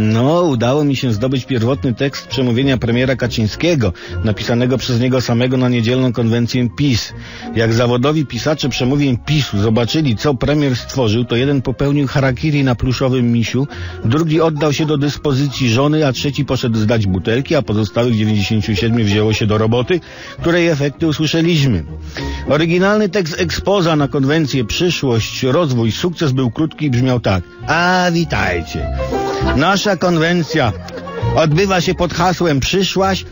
No, udało mi się zdobyć pierwotny tekst przemówienia premiera Kaczyńskiego, napisanego przez niego samego na niedzielną konwencję PiS. Jak zawodowi pisacze przemówień PiSu zobaczyli, co premier stworzył, to jeden popełnił harakiri na pluszowym misiu, drugi oddał się do dyspozycji żony, a trzeci poszedł zdać butelki, a pozostałych 97 wzięło się do roboty, której efekty usłyszeliśmy. Oryginalny tekst ekspoza na konwencję Przyszłość, Rozwój, Sukces był krótki i brzmiał tak. A witajcie. Nasza konwencja odbywa się pod hasłem Przyszłaś,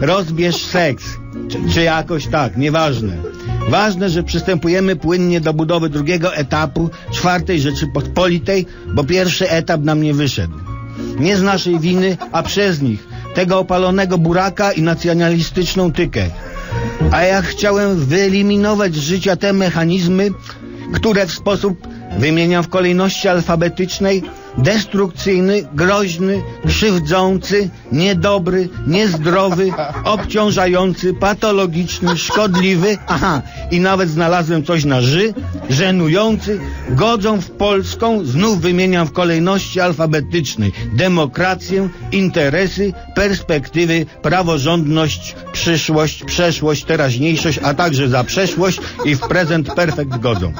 rozbierz seks. Czy, czy jakoś tak, nieważne. Ważne, że przystępujemy płynnie do budowy drugiego etapu czwartej Rzeczypospolitej, bo pierwszy etap nam nie wyszedł. Nie z naszej winy, a przez nich. Tego opalonego buraka i nacjonalistyczną tykę. A ja chciałem wyeliminować z życia te mechanizmy, które w sposób, wymieniam w kolejności alfabetycznej, destrukcyjny, groźny, krzywdzący, niedobry, niezdrowy, obciążający, patologiczny, szkodliwy, aha, i nawet znalazłem coś na ży, żenujący, godzą w polską, znów wymieniam w kolejności alfabetycznej, demokrację, interesy, perspektywy, praworządność, przyszłość, przeszłość, teraźniejszość, a także za przeszłość i w prezent perfekt godzą.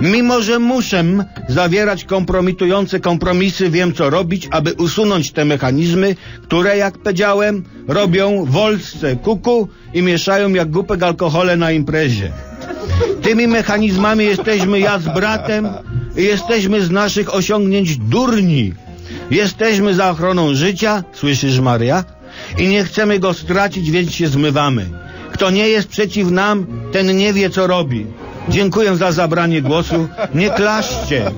Mimo, że muszę zawierać kompromitujące kompromisy, wiem co robić, aby usunąć te mechanizmy, które, jak powiedziałem, robią wolsce kuku i mieszają jak głupek alkohole na imprezie. Tymi mechanizmami jesteśmy ja z bratem i jesteśmy z naszych osiągnięć durni. Jesteśmy za ochroną życia, słyszysz Maria? I nie chcemy go stracić, więc się zmywamy. Kto nie jest przeciw nam, ten nie wie co robi. Dziękuję za zabranie głosu. Nie klaszcie.